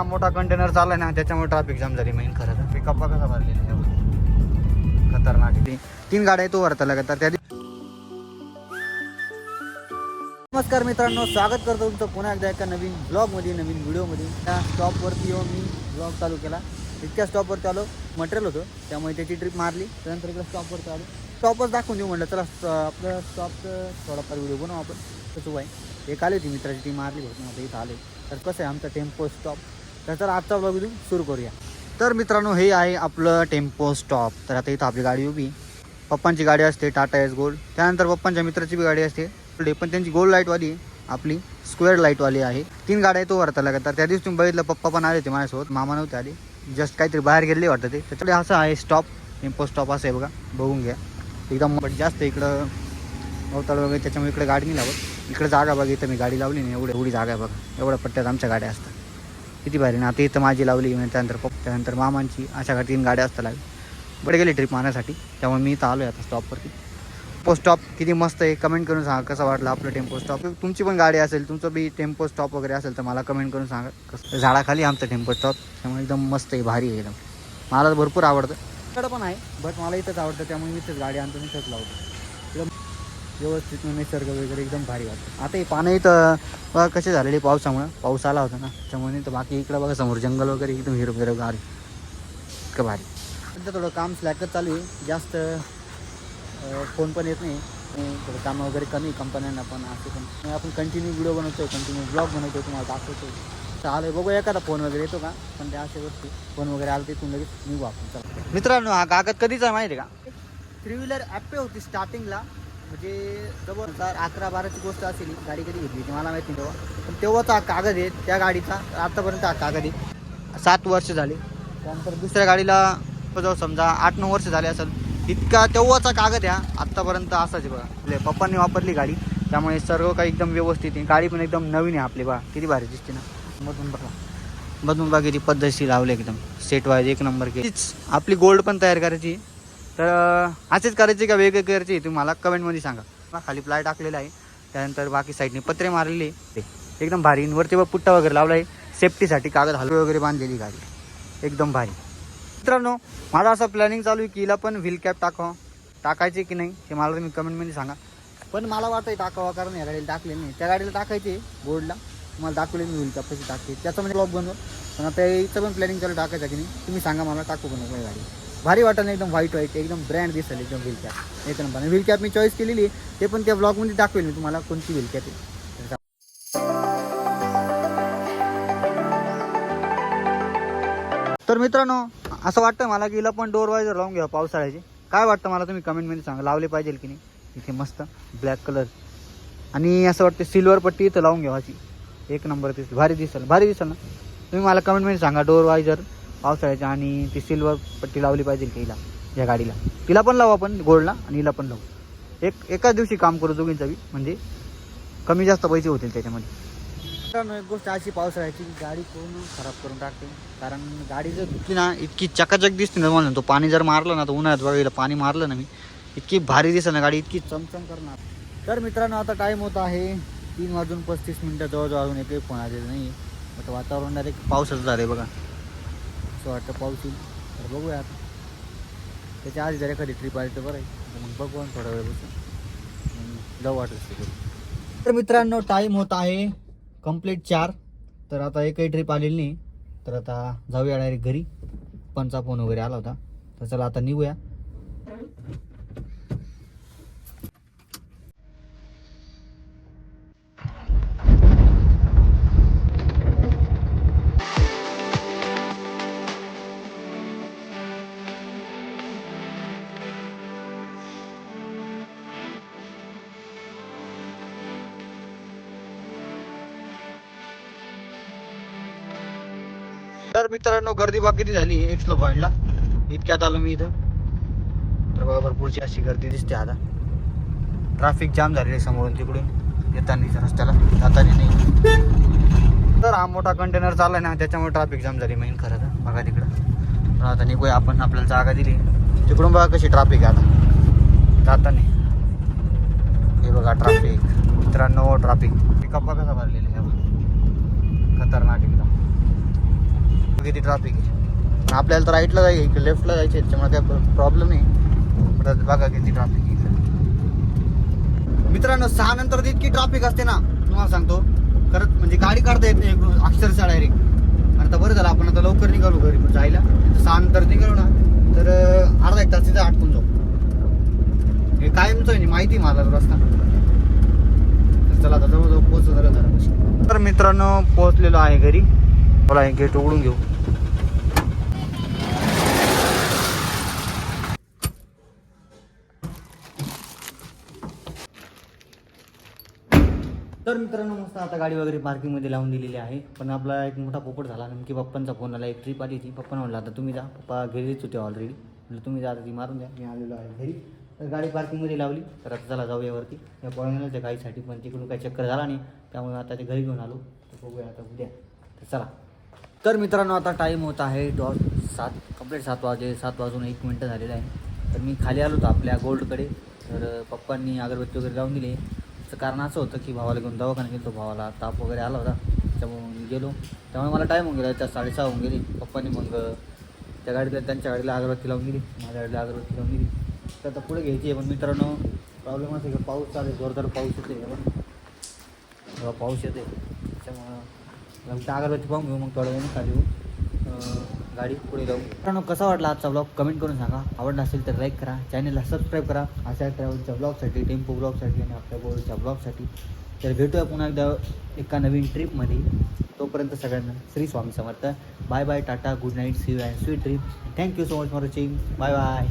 हा मोठा कंटेनर चालला ना त्याच्यामुळे ट्रॅफिक जाम झाली मेन खरं तर. पिकअप कसा भरलेला आहे खतरनाक आहे. तीन गाड्या येतो का तर त्या दिवशी नमस्कार मित्रांनो स्वागत करतो तुमचं पुन्हा एकदा एका नवीन ब्लॉगमध्ये नवीन व्हिडिओमध्ये त्या स्टॉपवरती येऊन मी ब्लॉग चालू केला. इतक्या स्टॉपवरती आलो मटेरियल होतं त्यामुळे त्याची ट्रिप मारली. त्यानंतर इकडे स्टॉपवरती आलो. स्टॉपच दाखवून देऊ म्हटलं चला आपलं स्टॉपचं थोडाफार व्हिडिओ बनवू आपण. तसं आहे एक आली होती मित्राची ती मारली होती आता इथं आले तर कसं आहे आमचा टेम्पो स्टॉप तर चला आजचा ब्लॉग इथून सुरू करूया. तर मित्रांनो हे आहे आपलं टेम्पो स्टॉप तर आता इथं आपली गाडी उभी. पप्पांची गाडी असते टाटा एस गोल्ड. त्यानंतर पप्पांच्या मित्राची बी गाडी असते. पुढे पण त्यांची गोल्ड लाईटवाली आपली स्क्वेअर लाईटवाली आहे. तीन गाड्या तो वरता लागत. तर त्या दिवशी तुम्ही बघितलं पप्पा पण आले होते माझ्यासोबत. मामा नव्हते आले. जस्ट काहीतरी बाहेर गेले वाटतं ते. त्याच्याकडे असं आहे स्टॉप टेम्पो स्टॉप असं आहे बघा. बघून घ्या. एकदम जास्त इकडं अवताळ वगैरे त्याच्यामुळे इकडे गाडी नाही लावत. इकडे जागा बघा इथं मी गाडी लावली नाही. एवढी एवढी जागा आहे बघा. एवढ्या पट्ट्यात आमच्या गाड्या असतात. किती भारी ना. आता इथं माझी लावली मग त्यानंतर पप्पा त्यानंतर मामांची अशा गाडी तीन गाड्या असतात लागली बडे गेली ट्रिप मारण्यासाठी. त्यामुळे मी इथं आलो आहे आता स्टॉपवरती टेम्पो स्टॉप किती मस्त आहे. कमेंट करून सांगा कसं वाटलं आपलं टेम्पो स्टॉप तुमची पण गाडी असेल तुमचं बी टेम्पो स्टॉप वगैरे असेल तर मला कमेंट करून सांगा कसं. झाडाखाली आमचं टेम्पो स्टॉप त्यामुळे एकदम मस्त आहे भारी आहे एकदम. मला तर भरपूर आवडतं. इकडं पण आहे बट मला इथंच आवडतं. त्यामुळे मी इथंच गाडी आणतो मी इथंच लावतो. व्यवस्थित निसर्ग वगैरे एकदम भारी वाटतं. आता हे पाणी इथं बघा कसे झालेले पावसामुळं. पाऊस आला होता ना त्यामुळे नाही तर बाकी इकडं बघा समोर जंगल वगैरे एकदम हिरो हिरो गार. इतकं भारी. सध्या थोडं काम स्लॅकच चालू आहे. जास्त फोन पण येत नाही. थोडं कामं वगैरे कमी कंपन्यांना पण असं पण. आपण कंटिन्यू व्हिडिओ बनवतोय कंटिन्यू ब्लॉग बनवतो तुम्हाला दाखवतो चालेल बघू एखादा फोन वगैरे येतो का? पण त्या अशा गोष्टी फोन वगैरे आला तिथून लगेच निघू आपण. चालतो मित्रांनो हा कागद कधीचा आहे माहिती आहे का? थ्री व्हीलर ॲपे होती स्टार्टिंगला म्हणजे जवळ अकरा बाराची गोष्ट असेल. गाडी कधी घेतली ती मला माहिती नाही तेव्हा पण तेव्हाचा हा कागद आहे त्या गाडीचा आतापर्यंत हा कागद आहे. सात वर्ष झाले. त्यानंतर दुसऱ्या गाडीला जवळ समजा आठ नऊ वर्ष झाले असेल. इतका तेव्हाचा कागद आहे हा. आत्तापर्यंत असाच बघा. पप्पांनी वापरली गाडी. त्यामुळे सर्व काही एकदम व्यवस्थित आहे. गाडी पण एकदम नवीन आहे आपली बघा. किती भारी दिसते ना. मधून बघा. मधून बघा किती पद्धतशीर लावले एकदम. सेट वाईज एक नंबर केलीच आपली गोल्ड पण तयार करायची. तर असेच करायचे का वेगळे करायची तुम्ही मला कमेंटमध्ये सांगा. खाली प्लाय टाकलेला आहे. त्यानंतर बाकी साईडने पत्रे मारलेले. ते एकदम भारी. वरती बघ पुट्टा वगैरे लावला आहे. सेफ्टीसाठी कागद हलवे वगैरे बांधलेली गाडी. एकदम भारी. मित्रांनो माझा असं प्लॅनिंग चालू आहे की हिला पण व्हील कॅप टाकावं. टाकायचे की नाही ते मला तुम्ही कमेंटमध्ये सांगा. पण मला वाटतं टाकावं कारण या गाडीला टाकले नाही त्या गाडीला टाकायचे बोर्डला तुम्हाला दाखवले मी व्हील कॅप कशी टाकते. त्याचं म्हणजे ब्लॉग बनव. पण आता इथं पण प्लॅनिंग चालू टाकायचं की नाही? तुम्ही सांगा मला टाकू पण गाडी भारी वाटायला एकदम व्हाईट व्हाईट एकदम ब्रँड दिसेल एकदम व्हील कॅप एक नंबर व्हील कॅप मी चॉईस केलेली ते पण त्या ब्लॉगमध्ये दाखवेल मी तुम्हाला कोणती व्हील कॅप आहे. तर मित्रांनो असं वाटतं मला की इला पण डोर वायझर लावून घ्या पावसाळ्याची. काय वाटतं मला तुम्ही कमेंटमध्ये सांगा. लावले पाहिजे की नाही? इथे मस्त ब्लॅक कलर आणि असं वाटतं सिल्वर पट्टी इथं लावून घ्यावाची. एक नंबर दिसेल भारी दिसेल. भारी दिसेल ना? तुम्ही मला कमेंटमध्ये सांगा डोर वायझर पावसाळ्याच्या आणि ती सिल्वर पट्टी लावली पाहिजे की हिला या गाडीला. तिला पण लावू आपण गोल्डला आणि हिला पण लावू. एक एकाच दिवशी काम करू दोघींचा बी म्हणजे कमी जास्त पैसे होतील त्याच्यामध्ये. मित्रांनो एक गोष्ट अशी पावसाळ्याची की गाडी पूर्ण खराब करून टाकते. कारण गाडी जर धुतली ना इतकी चकाचक दिसते ना मला तो पाणी जर मारलं ना तर उन्हाळ्यात बघायला पाणी मारलं ना मी इतकी भारी दिसेल ना गाडी इतकी चमचम करणार. तर मित्रांनो आता टाईम होत आहे तीन वाजून पस्तीस मिनटं जवळजवळ अजून एकही फोन आलेला नाही आता वातावरण डायरेक्ट पावसाचं झालं आहे बघा. असं वाटतं पाऊस येईल. तर बघूया आता. त्याच्या आधी जर एखादी ट्रिप आली तर बरं आहे. मग बघू आणि थोडा वेळ बसून. जाऊ वाटत तर मित्रांनो टाईम होत आहे कंप्लीट चार. तर आता एकही ट्रिप आलेली नाही. तर आता जाऊया डायरेक्ट घरी. पणचा फोन वगैरे आला होता. तर चला आता निघूया. तर मित्रांनो गर्दी बाकी किती झाली? एक्सलो पॉईंटला इतक्यात आलो मी इथं. तर बघा भरपूरची अशी गर्दी दिसते आता. ट्रॅफिक जाम झालेली आहे समोरून तिकडून. येताना रस्त्याला. जाताना नाही. तर हा मोठा कंटेनर चालला ना त्याच्यामुळे ट्रॅफिक जाम झाली मेन खरं तर. बघा तिकडं. तर आता निघूया आपण. आपल्याला जागा दिली. तिकडून बघा कशी ट्रॅफिक आहे आता. जाताना. हे बघा ट्रॅफिक मित्रांनो ट्रॅफिक पिकअप बघा कसा आहे. हे बघा. खतरनाक. किती ट्रॅफिक आहे. पण आपल्याला तर राईटला जायचं इकडे लेफ्टला जायचं आहे, त्याच्यामुळे काय प्रॉब्लेम नाही. पण बघा किती ट्रॅफिक आहे मित्रांनो सहा नंतर इतकी ट्रॅफिक असते ना तुम्हाला सांगतो. खरंच म्हणजे गाडी काढता येत नाही अक्षरशः डायरेक्ट आता बरं झालं आपण आता लवकर निघालो घरी जायला. सहा नंतर निघालो ना तर अर्धा एक तास तिथे आटकून जाऊ. हे कायमचं आहे माहिती मला रस्ता. तर चला आता जवळजवळ पोहोचलं तर मित्रांनो पोहोचलेलो आहे घरी. मला हे गेट उघडून घेऊ. तर मित्रांनो मस्त आता गाडी वगैरे पार्किंगमध्ये लावून दिलेली आहे. पण आपला एक मोठा पोपट झाला नेमकी पप्पांचा फोन आला एक ट्रिप आली ती पप्पा म्हणला आता तुम्ही जा पप्पा घरीच होते ऑलरेडी म्हणजे तुम्ही जा आता ती मारून द्या मी आलेलो आहे घरी. तर गाडी पार्किंगमध्ये लावली. तर आता चला जाऊया वरती. त्या गाईसाठी गाडीसाठी पण तिकडून काही चक्कर झाला नाही. त्यामुळे आता ते घरी घेऊन आलो. तर बघूया आता उद्या. तर चला. तर मित्रांनो आता टाईम होत आहे डॉट सात कंप्लीट सात वाजे सात वाजून एक मिनटं झालेलं आहे. तर मी खाली आलो होतो आपल्या गोल्डकडे तर पप्पांनी अगरबत्ती वगैरे लावून दिली. त्याचं कारण असं होतं की भावाला घेऊन दवाखाना गेलो भावाला ताप वगैरे आला होता त्यामुळे मी गेलो. त्यामुळे मला टाईम होऊन गेला त्या साडेसहा होऊन गेली. पप्पानी मग त्या गाडीला त्यांच्या गाडीला अगरबत्ती लावून गेली माझ्या गाडीला अगरबत्ती लावून गेली तर आता पुढे घ्यायची आहे पण मित्रांनो प्रॉब्लेम असं की पाऊस चालेल जोरदार पाऊस येते जेव्हा पाऊस येते त्याच्यामुळं मग त्या अगरबत्ती पाहून घेऊ मग थोड्या वेळाने खाली येऊ. गाडी पुढे जाऊ. मित्रांनो कसा वाटला आजचा ब्लॉग कमेंट करून सांगा. आवडला असेल तर लाईक करा. चॅनलला सबस्क्राईब करा. अशा ट्रॅव्हलच्या ब्लॉगसाठी टेम्पो ब्लॉगसाठी आणि आपल्या गोल्डच्या ब्लॉगसाठी तर भेटूया पुन्हा एकदा एका नवीन ट्रिपमध्ये तोपर्यंत सगळ्यांना Shri Swami Samarth. Bye bye tata good night see and sweet trip thank you so much for watching bye bye